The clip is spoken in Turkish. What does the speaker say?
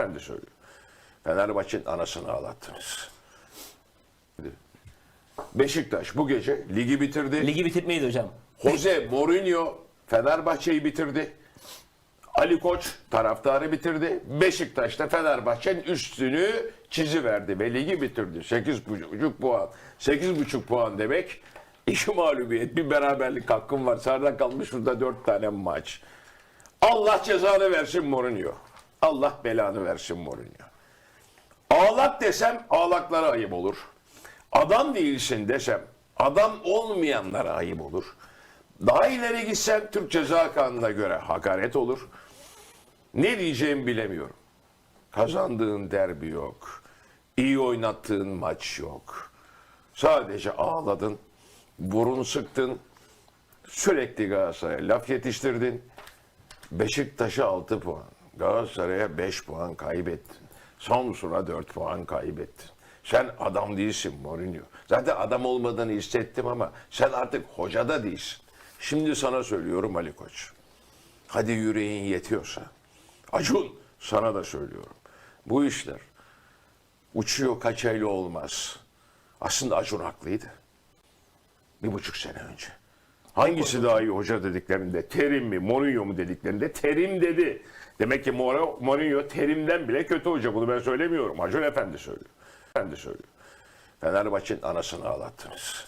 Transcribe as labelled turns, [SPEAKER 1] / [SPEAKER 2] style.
[SPEAKER 1] Ben de söylüyorum. Fenerbahçe'nin anasını ağlattınız. Beşiktaş bu gece ligi bitirdi.
[SPEAKER 2] Ligi bitirmeyiz hocam.
[SPEAKER 1] Jose Mourinho Fenerbahçe'yi bitirdi. Ali Koç taraftarı bitirdi. Beşiktaş da Fenerbahçe'nin üstünü çiziverdi ve ligi bitirdi. 8,5 puan. 8,5 puan demek iki mağlubiyet, bir beraberlik hakkım var. Sarıdan kalmış burada 4 tane maç. Allah cezanı versin Mourinho. Allah belanı versin Mourinho. Ağlak desem ağlaklara ayıp olur. Adam değilsin desem adam olmayanlara ayıp olur. Daha ileri gitsem Türk Ceza Kanunu'na göre hakaret olur. Ne diyeceğimi bilemiyorum. Kazandığın derbi yok. İyi oynattığın maç yok. Sadece ağladın, burun sıktın, sürekli Galatasaray'a laf yetiştirdin. Beşiktaş'a 6 puan, Galatasaray'a 5 puan kaybettin. Samsun'a 4 puan kaybettin. Sen adam değilsin Mourinho. Zaten adam olmadığını hissettim ama sen artık hoca da değilsin. Şimdi sana söylüyorum Ali Koç. Hadi yüreğin yetiyorsa. Acun sana da söylüyorum. Bu işler uçuyor kaçayla olmaz. Aslında Acun haklıydı. Bir buçuk sene önce. Hangisi daha iyi hoca dediklerinde? Terim mi, Mourinho mu dediklerinde? Terim dedi. Demek ki Mourinho, terimden bile kötü hoca. Bunu ben söylemiyorum. Acun Efendi söylüyor. Efendi söylüyor. Fenerbahçe'nin anasını ağlattınız.